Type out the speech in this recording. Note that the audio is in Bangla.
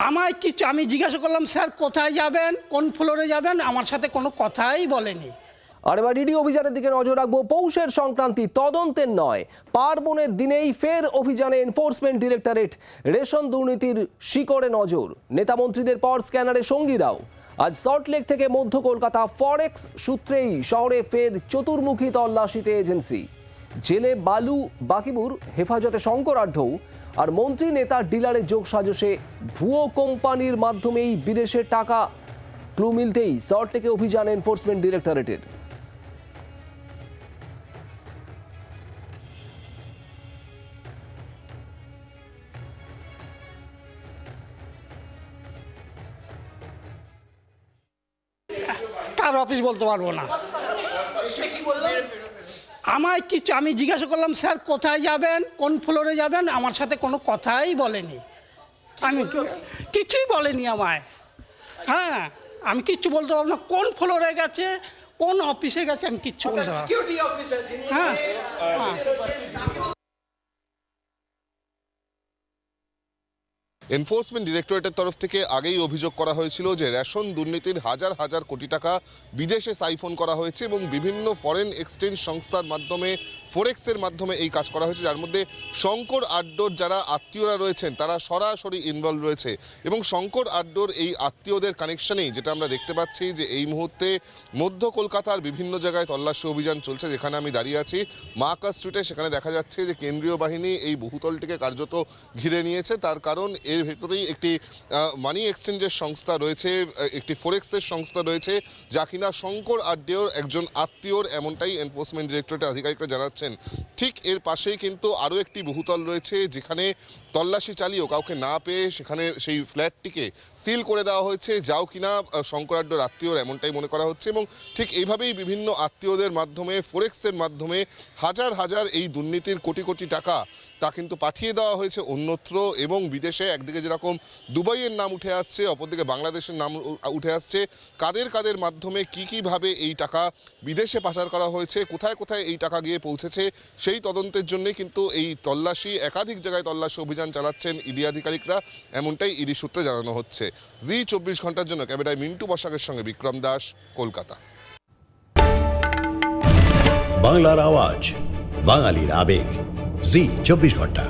আমায় কিছু আমি জিজ্ঞাসা করলাম, স্যার, কোথায় যাবেন? কোন ফ্লোরে যাবেন? আমার সাথে কোনো কথাই বলেনি। আর এবার ইডি অভিযানের দিকে নজর রাখব। পৌষের সংক্রান্তি তদন্তের নয়। পার্বণের দিনেই ফের অভিযানে এনফোর্সমেন্ট ডিরেক্টরেট রেশন দুর্নীতির শিকড়ে নজর। নেতামন্ত্রীদের পর স্ক্যানারে সঙ্গীরাও। আজ সল্টলেক থেকে মধ্য কলকাতা ফরেক্স সূত্রেই শহরে ফের চতুর্মুখী তল্লাশিতে এজেন্সি। জেলে বালু বাকিবুর, হেফাজতে শঙ্কর আঢ্যৌ আর মন্ত্রী নেতার ডিলারের যোগ সাজসে ভুয়ো কোম্পানির মাধ্যমেই বিদেশে টাকা ক্লু মিলতেই সল্টলেকে অভিযান এনফোর্সমেন্ট ডিরেক্টরেটের। কার অফিস বলতে পারব না। আমায় কিছু আমি জিজ্ঞাসা করলাম স্যার কোথায় যাবেন? কোন ফ্লোরে যাবেন? আমার সাথে কোনো কথাই বলেনি। আমি কিছুই বলেনি আমায়। হ্যাঁ আমি কিচ্ছু বলতে পারব না। কোন ফ্লোরে গেছে? কোন অফিসে গেছে? আমি কিচ্ছু বলতে পারব। হ্যাঁ। এনফোর্সমেন্ট ডিরেক্টরেটের তরফ থেকে আগেই অভিযোগ করা হয়েছিল যে রেশন দুর্নীতির হাজার হাজার কোটি টাকা বিদেশে সাইফোন করা হয়েছে এবং বিভিন্ন ফরেন এক্সচেঞ্জ সংস্থার মাধ্যমে, ফোরেক্সের মাধ্যমে এই কাজ করা হয়েছে, যার মধ্যে শঙ্কর আড্ডোর যারা আত্মীয়রা রয়েছেন, তারা সরাসরি ইনভলভ রয়েছে। এবং শঙ্কর আড্ডোর এই আত্মীয়দের কানেকশনেই যেটা আমরা দেখতে পাচ্ছি যে এই মুহূর্তে মধ্য কলকাতার বিভিন্ন জায়গায় তল্লাশি অভিযান চলছে, যেখানে আমি দাঁড়িয়ে আছি। মাকা স্ট্রিটে সেখানে দেখা যাচ্ছে যে কেন্দ্রীয় বাহিনী এই বহুতলটিকে কার্যত ঘিরে নিয়েছে। তার কারণ এর ভেতরেই একটি মানি এক্সচেঞ্জের সংস্থা রয়েছে একটি ফোরেক্সের সংস্থা রয়েছে, যা কিনা শঙ্কর আড্ডেওর একজন আত্মীয়র এমনটাই এনফোর্সমেন্ট ডিরেক্টরেটের আধিকারিকরা জানাচ্ছেন। ঠিক এর পাশেই কিন্তু আরও একটি বহুতল রয়েছে, যেখানে তল্লাশি চালিয়েও কাউকে না পেয়ে সেখানে সেই ফ্ল্যাটটিকে সিল করে দেওয়া হয়েছে যাও কিনা আহ, শঙ্কর আড্ডোর আত্মীয়র এমনটাই মনে করা হচ্ছে এবং ঠিক এইভাবেই বিভিন্ন আত্মীয়দের মাধ্যমে ফোরেক্সের মাধ্যমে হাজার হাজার এই দুর্নীতির কোটি কোটি টাকা তা কিন্তু পাঠিয়ে দেওয়া হয়েছে অন্যত্র এবং বিদেশে একদিকে যেরকম দুবাইয়ের নাম উঠে আসছে অপরদিকে বাংলাদেশের নাম উঠে আসছে। কাদের কাদের মাধ্যমে কি কীভাবে এই টাকা বিদেশে পাচার করা হয়েছে কোথায় কোথায় এই টাকা গিয়ে পৌঁছেছে সেই তদন্তের জন্যই কিন্তু এই তল্লাশি একাধিক জায়গায় তল্লাশি অভিযান চালাচ্ছেন ইডি আধিকারিকরা, এমনটাই ইডি সূত্রে জানানো হচ্ছে। জি চব্বিশ ঘণ্টার জন্য ক্যামেরায় মিন্টু বসাকের সঙ্গে বিক্রম দাস, কলকাতা। বাংলার আওয়াজ, বাঙালির আবেগ। জি চব্বিশ ঘণ্টা।